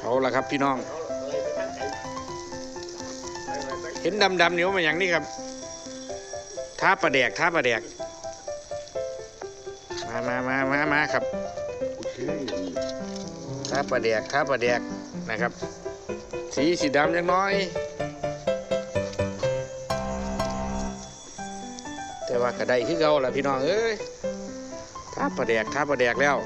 เอาละครับพี่น้อง เห็นดำๆเหนียวมาอย่างนี้ครับท้าประแดกท้าประแดก มามามามามาครับท้าประแดกท้าประแดกนะครับ สีสีดำยังน้อย แต่ว่ากระไดคือเก่าละพี่น้องเอ้ยท้าประแดกท้าประแดกแล้ว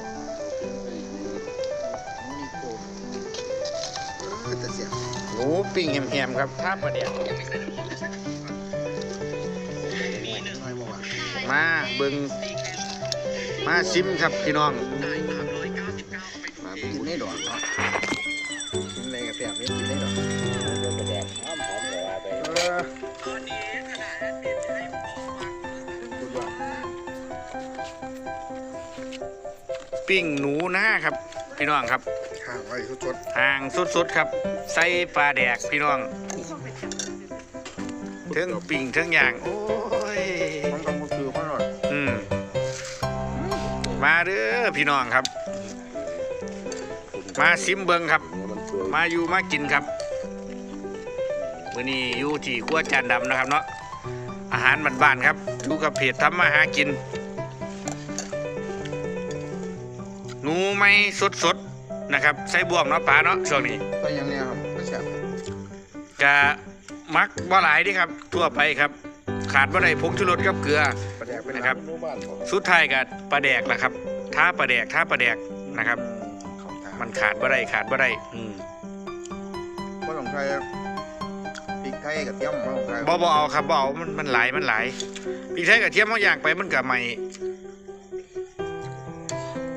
หมูปิ้งแฮมๆครับท้าประแดกมาเบิงมาซิมครับพี่น้องมากินได้ดอกเนาะกินอะไรกับแซ่บนี่กินได้ดอกแดกหอมหอมเลยว่าไปปิ้งหนูหน้าครับ พี่น้องครับางไว้สุดห่างสุดๆครับ ใส่ปลาแดกพี่น้องเทิงปิ้งเทิงย่าง โอ้ยๆมันก็มันคือมันหน่อยอืมมาเด้อพี่น้องครับ มาซิมเบิงครับ มันเปื่อยมาอยู่มากินครับมื้อนี้อยู่ที่ครัวจานดำนะครับเนาะอาหารบ้านๆครับอยู่กับเพจทำมาหากิน หนูไม่สดๆ นะครับใส่บวงเนาะปลาเนาะช่วงนี้ก็ยังเนี่ยครับก็แซ่บกะมักบ่หลายเดิครับ ทั่วไปครับ ขาดบ่ได้ผงชูรสกับเกลือ ประแดกเป็นนะครับ รู้บ้านผมสุดท้ายกับปลาแดกล่ะครับท้าปลาแดกท้าปลาแดกนะครับเข้าทางมันขาดบ่ได้ขาดบ่ได้อืมก็ต้องใช้พริกไทยกับเทียมบ่ต้องใช้บ่บ่เอาครับบ่เอามันมันหลายมันหลายพริกไทยกับเทียมเฮาย่างไปมันก็ใหม่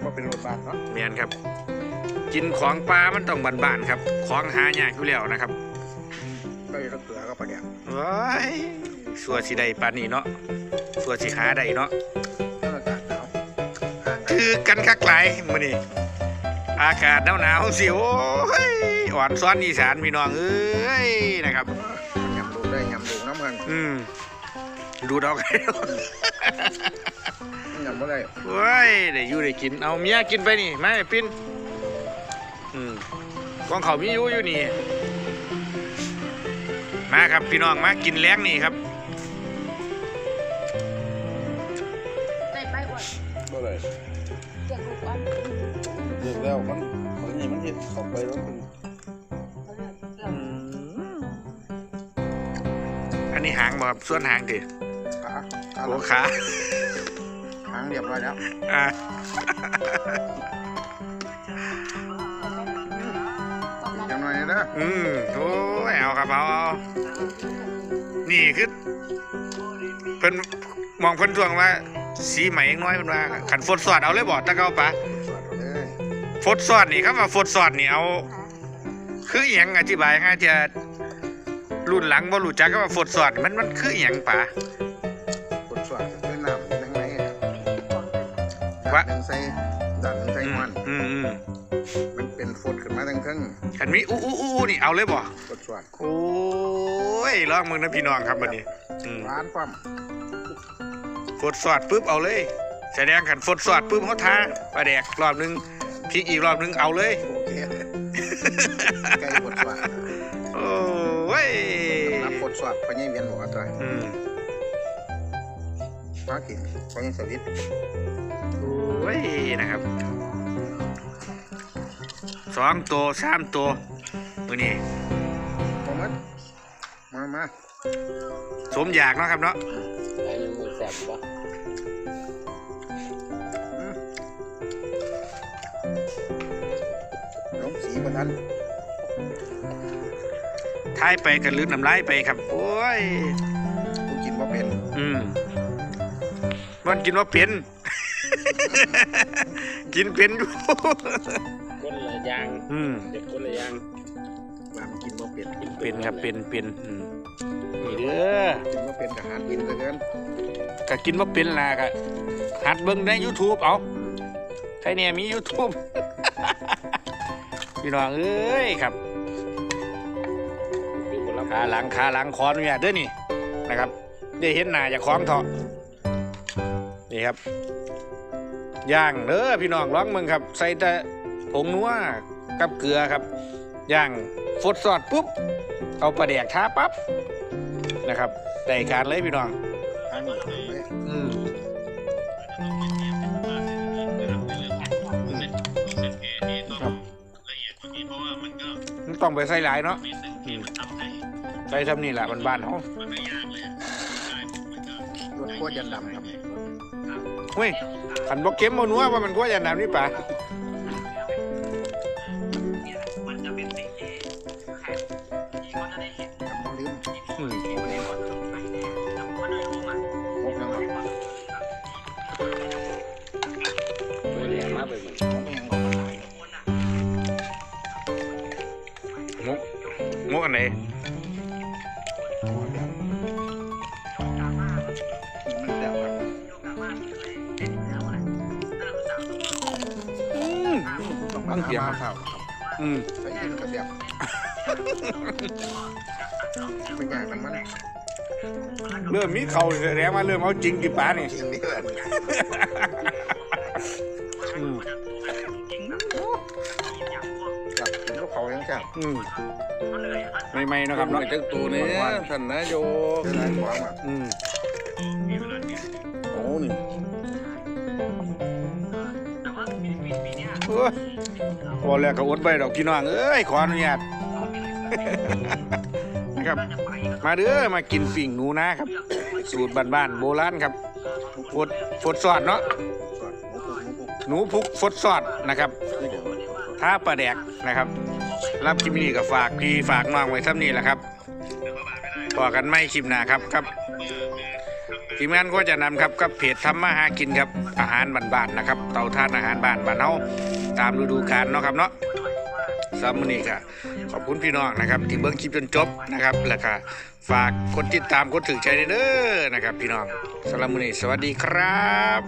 บ่เป็นรสบาดเนาะแม่นครับ กินของปลามันต้องบ้านๆครับ ของหายากอยู่แล้วนะครับก็กับเกลือกับประแดกว้ายสัวสิได้ปานนี้เนาะสัวสิหาได้เนาะถ้าอากาศหนาวห่างกันคือกันคักหลายมื้อนี้อากาศหนาวๆสิโอ้ยอ่อนซ้อนอีสานพี่น้องเอ้ยนะครับ มันยำลูกได้ยำลูกน้ำกันอืมดูดเอาไงมันยำบ่ได้เว้ยได้อยู่ได้กินเอาเมียกินไปนี่มาไอ้ปิ้น อืมกองเขามีอยู่อยู่นี่ มาครับพี่น้องมากินแล้งนี่ครับได้ไปก่อนก็เลยเก็บลูกก่อนเด็กแล้วมันมันนี่มันเห็ดเข้าไปแล้วมันอืมอันนี้หางบ่ครับส่วนหางดิขาขาโอ้ขาหางเรียบร้อยแล้วอะ เด้ออืมโอ้ยเอาครับเอาเอานี่คือเพิ่นมองเพิ่นทวงว่า สีใหม่ยังน้อยเพิ่นว่าขันฟดสอดเอาเลยบ่ตะเกาปะสวัสดีเลยฟดสอดนี่ครับว่าฟดสอดนี่เอา คืออหยังอธิบายให้จะรุ่นหลังบ่รู้จักก็ว่าฟดสอดมันมันคืออหยังปะ กดสวัสดีด้วยน้ำยังไงอะวะ ดันหนึ่งใส่ดันหนึ่งใส่มันอืมอืมมัน เป็นฝดขึ้นมาทั้งครึ่งขันมีอู้อู้อู้นี่เอาเลยบ่กดสวัสดีโอ้ยลองมึงนะพี่น้องครับบัดนี้อืมร้านปั๊มฟดสอดปุ๊บเอาเลย แสดงขันฟดสอดปุ๊บเขาทาปลาแดกรอบหนึงพริกอีกรอบหนึงเอาเลยโอเคใกล้กดสวัสดีโอ้ยนับกดสวัสดีพญายเวียนบอกว่าตัวอืมมากินพญายสวิตโอ้ยนะครับ สองตัวสามตัวมือนี้พอมัดมามาสมอยากเนาะครับเนาะไอ้ยังมือแสบปะลงสีบนนั้นท้ายไปกันลืมน้ำลายไปครับ โอ้ยกูกินว่าเป็น อืมมันกินว่าเป็น กินเป็นอยู่คน ละอยาง อืมเด็กคนละอยางว่ามันกินว่าเป็นเป็นครับเป็นเป็นอืมนี่เด้อกินว่าเป็นทหารกินเหลยเกินก็กินว่าเป็นล่ะก็หัดเบิ่งใน YouTube เอาใครเนี่ยมี YouTube พี่น้องเอ้ยครับคือคนละขาหลังขาหลังคออนุญาตเด้อนี่นะครับได้เห็นหน้าจากของเถาะนี่ครับย่างเด้อพี่น้องร้องมึงครับ ใส่แต่ผ งนัวกับเกลือครับ ย่างฟดสอดปุ๊บ เอาปลาแดกท้าปั๊บนะครับได้การเลยพี่น้องอันนี้ทำไว้อืมครับมันต้องไปใส่หลายเนาะอืมใส่ทำนี่แหละบ้านๆเขารสขั้วยันดำครับเฮ้ยขันบอกเก็มมานัวว่ามันก็อย่าน้ำนี่ป่ะ ต้องตั้งเสียงมาข้าวครับอืมใส่กินกระเทียมไม่ยากน้ำมันเริ่มมีเขาแสดงว่าเริ่มเอาจริงกี่ป่านี่จริงนี่เอิญอืมครับกินกับเขายังแซ่บอืมใหม่ๆเนาะครับหน่เนาะอยจังตัวนี้ท่านนายกเจอหลายความอะอืม พอแล้วก็อดไปดอกพี่น้องเอ้ยขออนุญาตนะครับ มาเด้อมากินปิ่งหนูนะครับ สูตรบ้านๆโบราณครับฟดฟดซอดเนาะหนูพุกฟดซอดนะครับนี่าปลาแดกนะครับ รับคลิปนี้ก็ฝากพี่ฝากน้องไว้ซ้ำนี้แหละครับพอกันไม่คลิปหน้าครับครับ ทีมงานก็จะนำครับกับเพจทำมาหากินครับอาหารบ้านๆนะครับ เตาทานอาหารบ้านบ้านเฮาตามฤดูกาลเนาะครับเนาะสามนี้ค่ะขอบคุณพี่น้องนะครับ ที่เบิ้งคลิปจนจบนะครับแล้วก็ฝากกดติดตามกดถึงใจเด้อนะครับ พี่น้องสำหรับมื้อนี้สวัสดีครับ